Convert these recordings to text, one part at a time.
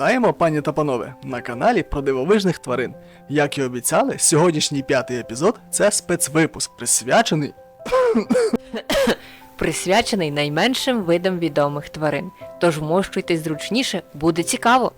Вітаємо, пані та панове, на каналі про дивовижних тварин. Як і обіцяли, сьогоднішній п'ятий епізод це спецвипуск, присвячений присвячений найменшим видам відомих тварин. Тож вмощуйтесь зручніше, буде цікаво.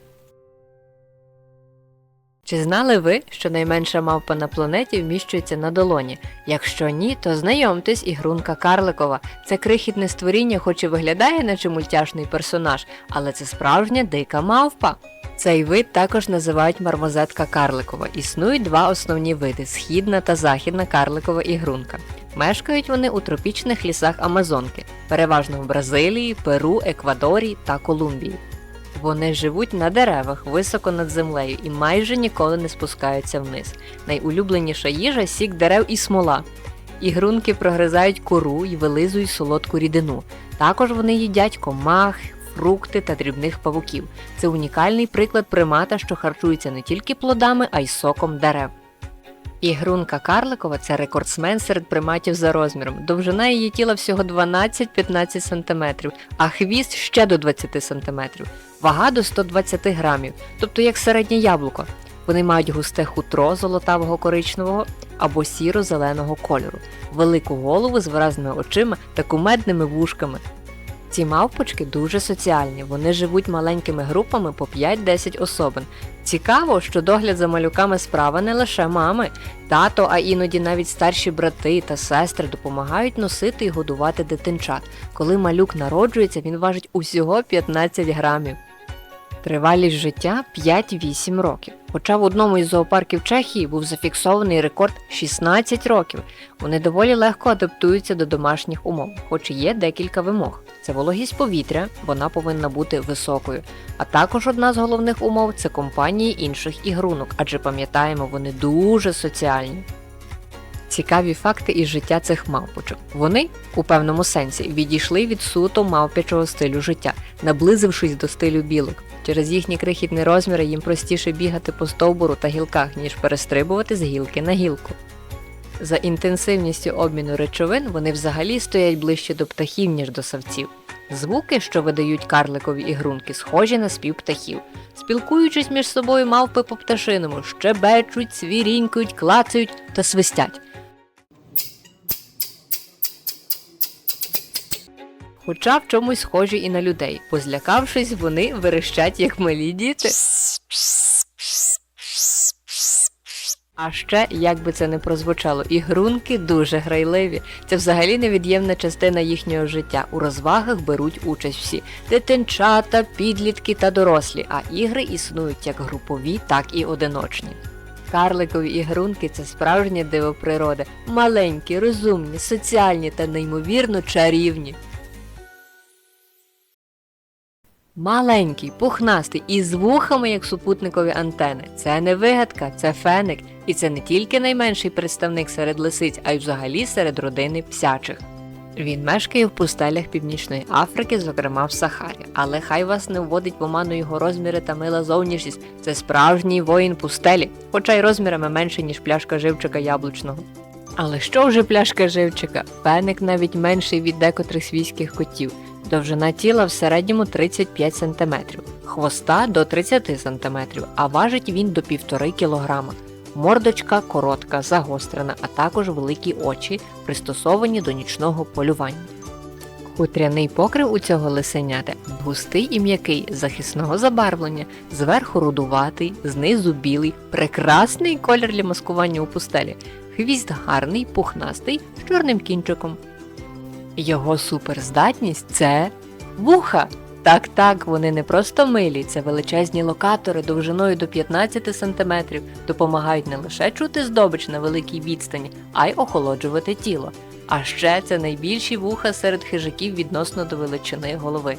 Чи знали ви, що найменша мавпа на планеті вміщується на долоні? Якщо ні, то знайомтесь, ігрунка Карликова. Це крихітне створіння, хоч і виглядає, наче мультяшний персонаж, але це справжня дика мавпа. Цей вид також називають мармозетка карликова. Існують два основні види східна та західна карликова ігрунка. Мешкають вони у тропічних лісах Амазонки, переважно в Бразилії, Перу, Еквадорі та Колумбії. Вони живуть на деревах високо над землею і майже ніколи не спускаються вниз. Найулюбленіша їжа сік дерев і смола. Ігрунки прогризають кору і вилизують солодку рідину. Також вони їдять комах, фрукти та дрібних павуків. Це унікальний приклад примата, що харчується не тільки плодами, а й соком дерев. Ігрунка Карликова це рекордсмен серед приматів за розміром. Довжина її тіла всього 12-15 см, а хвіст ще до 20 см. Вага до 120 грамів, тобто як середнє яблуко. Вони мають густе хутро золотавого коричневого або сіро-зеленого кольору, велику голову з виразними очима та кумедними вушками. Ці мавпочки дуже соціальні, вони живуть маленькими групами по 5-10 особин. Цікаво, що догляд за малюками справа не лише мами. Тато, а іноді навіть старші брати та сестри допомагають носити і годувати дитинчат. Коли малюк народжується, він важить усього 15 грамів. Тривалість життя 5-8 років. Хоча в одному із зоопарків Чехії був зафіксований рекорд 16 років. Вони доволі легко адаптуються до домашніх умов, хоч є декілька вимог. Це вологість повітря, вона повинна бути високою. А також одна з головних умов це компанії інших ігрунок, адже пам'ятаємо, вони дуже соціальні. Цікаві факти із життя цих мавпочок. Вони, у певному сенсі, відійшли від суто мавпячого стилю життя, наблизившись до стилю білок. Через їхні крихітні розміри їм простіше бігати по стовбуру та гілках, ніж перестрибувати з гілки на гілку. За інтенсивністю обміну речовин вони взагалі стоять ближче до птахів, ніж до савців. Звуки, що видають карликові ігрунки, схожі на спів птахів. Спілкуючись між собою, мавпи по пташиному, щебечуть, свірінькають, клацають та свистять. Хоча в чомусь схожі і на людей. Позлякавшись, вони верещать, як малі діти. А ще, як би це не прозвучало, ігрунки дуже грайливі. Це взагалі невід'ємна частина їхнього життя. У розвагах беруть участь всі дитинчата, підлітки та дорослі, а ігри існують як групові, так і одиночні. Карликові ігрунки це справжнє диво природи, маленькі, розумні, соціальні та неймовірно чарівні. Маленький, пухнастий і з вухами, як супутникові антени. Це не вигадка, це феник. І це не тільки найменший представник серед лисиць, а й взагалі серед родини псячих. Він мешкає в пустелях Північної Африки, зокрема в Сахарі. Але хай вас не вводить в оману його розміри та мила зовнішність. Це справжній воїн пустелі, хоча й розмірами менше, ніж пляшка живчика яблучного. Але що вже пляшка живчика? Феник навіть менший від декотрих свійських котів. Довжина тіла в середньому 35 см, хвоста до 30 см, а важить він до 1,5 кг. Мордочка коротка, загострена, а також великі очі, пристосовані до нічного полювання. Хутряний покрив у цього лисенята густий і м'який, захисного забарвлення, зверху рудуватий, знизу білий, прекрасний колір для маскування у пустелі. Хвіст гарний, пухнастий, з чорним кінчиком. Його суперздатність це вуха. Так, так, вони не просто милі, це величезні локатори довжиною до 15 см, допомагають не лише чути здобич на великій відстані, а й охолоджувати тіло. А ще це найбільші вуха серед хижаків відносно до величини голови.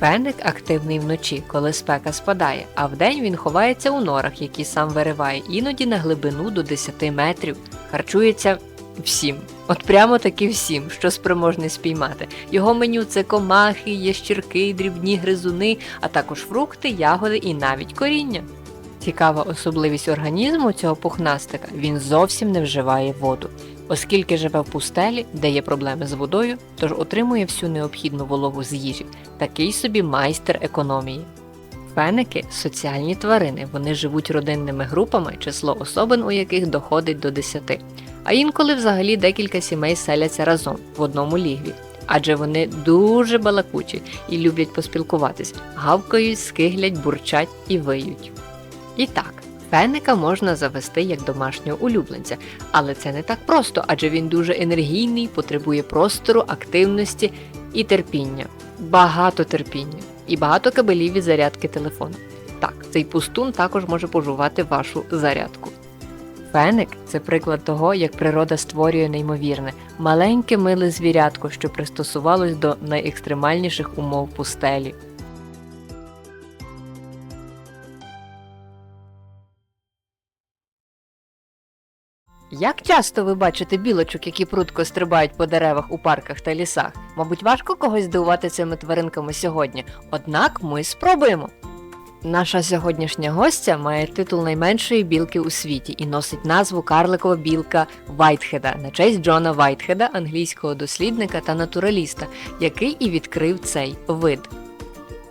Феник активний вночі, коли спека спадає, а вдень він ховається у норах, які сам вириває, іноді на глибину до 10 метрів, харчується всім. От прямо таки всім, що спроможний спіймати. Його меню це комахи, ящірки, дрібні гризуни, а також фрукти, ягоди і навіть коріння. Цікава особливість організму цього пухнастика він зовсім не вживає воду, оскільки живе в пустелі, де є проблеми з водою, тож отримує всю необхідну вологу з їжі, такий собі майстер економії. Феники соціальні тварини. Вони живуть родинними групами, число особин у яких доходить до 10. А інколи взагалі декілька сімей селяться разом в одному лігві. Адже вони дуже балакучі і люблять поспілкуватись, гавкають, скиглять, бурчать і виють. І так, феника можна завести як домашнього улюбленця, але це не так просто, адже він дуже енергійний, потребує простору, активності і терпіння. Багато терпіння і багато кабелів від зарядки телефону. Так, цей пустун також може пожувати вашу зарядку. Феник це приклад того, як природа створює неймовірне, маленьке миле звірятко, що пристосувалось до найекстремальніших умов пустелі. Як часто ви бачите білочок, які прудко стрибають по деревах у парках та лісах? Мабуть, важко когось здивувати цими тваринками сьогодні, однак ми спробуємо. Наша сьогоднішня гостя має титул найменшої білки у світі і носить назву карликова білка Вайтхеда на честь Джона Вайтхеда, англійського дослідника та натураліста, який і відкрив цей вид.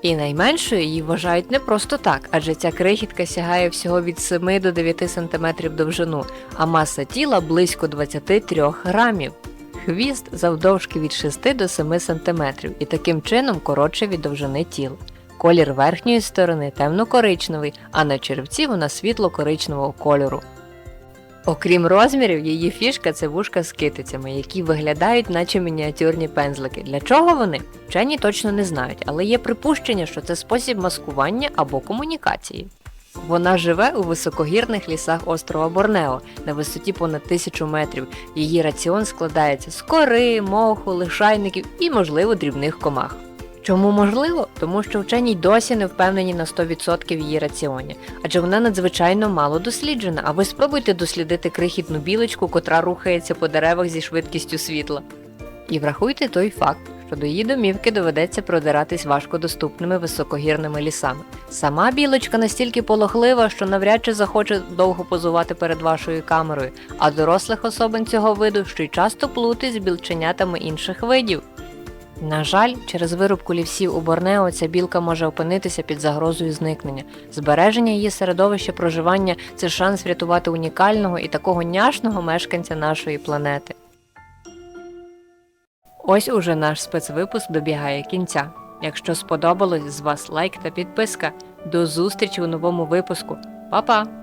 І найменшою її вважають не просто так, адже ця крихітка сягає всього від 7 до 9 см довжину, а маса тіла близько 23 грамів. Хвіст завдовжки від 6 до 7 см і таким чином коротше від довжини тіла. Колір верхньої сторони темно-коричневий, а на черевці вона світло-коричневого кольору. Окрім розмірів, її фішка це вушка з китицями, які виглядають наче мініатюрні пензлики. Для чого вони? Вчені точно не знають, але є припущення, що це спосіб маскування або комунікації. Вона живе у високогірних лісах острова Борнео на висоті понад тисячу метрів. Її раціон складається з кори, моху, лишайників і, можливо, дрібних комах. Чому можливо? Тому що вчені досі не впевнені на 100% в її раціоні, адже вона надзвичайно мало досліджена. А ви спробуйте дослідити крихітну білочку, котра рухається по деревах зі швидкістю світла. І врахуйте той факт, що до її домівки доведеться продиратись важкодоступними високогірними лісами. Сама білочка настільки полохлива, що навряд чи захоче довго позувати перед вашою камерою, а дорослих особин цього виду ще й часто плутають з білченятами інших видів. На жаль, через вирубку лівсів у Борнео ця білка може опинитися під загрозою зникнення. Збереження її середовища проживання це шанс врятувати унікального і такого няшного мешканця нашої планети. Ось уже наш спецвипуск добігає кінця. Якщо сподобалось, з вас лайк та підписка. До зустрічі у новому випуску. Па-па!